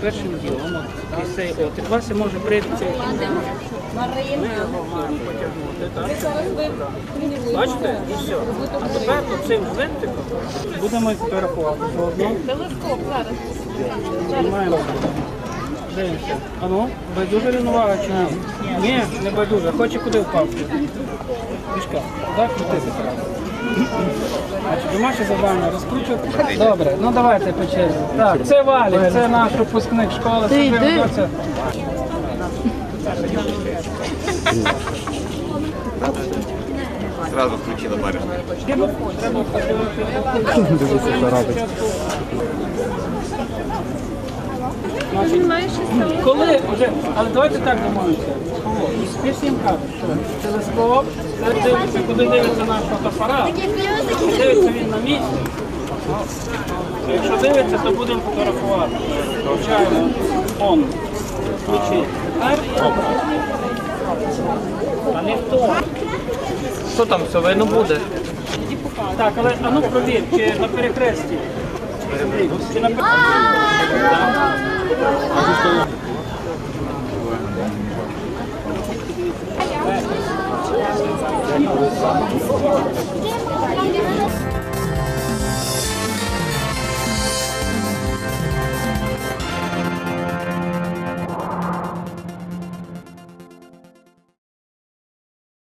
першим ділом. От, і цей от, Вася може прийти цей. Ми його маємо потягнути, так? Бачите? І все. А тепер цим гвинтиком будемо фотографувати заодно. Телескоп зараз. Знімаємо. Дивимося. А ну, байдуже рівновага чи ні? Ні, не байдуже. Хоче куди? Пішка, туди крутити треба. Значить, домашнє завдання розкручувати. Добре, ну давайте по черзі. Так, це Валік, це наш випускник школи. Ти йди. Зразу включила баришня. Треба Дивіться, що робить. Значить, коли вже, але давайте так домовимося. Ти всім кажеш, що телескоп, це дивиться, куди дивиться наш фотоапарат. Дивиться він на місці. Якщо дивиться, то будемо фотографувати. Включаємо фон. Включи. А не тому. Що там все видно буде? Так, але а ну провір, чи на перехресті. Чи на перехресті. いいですか?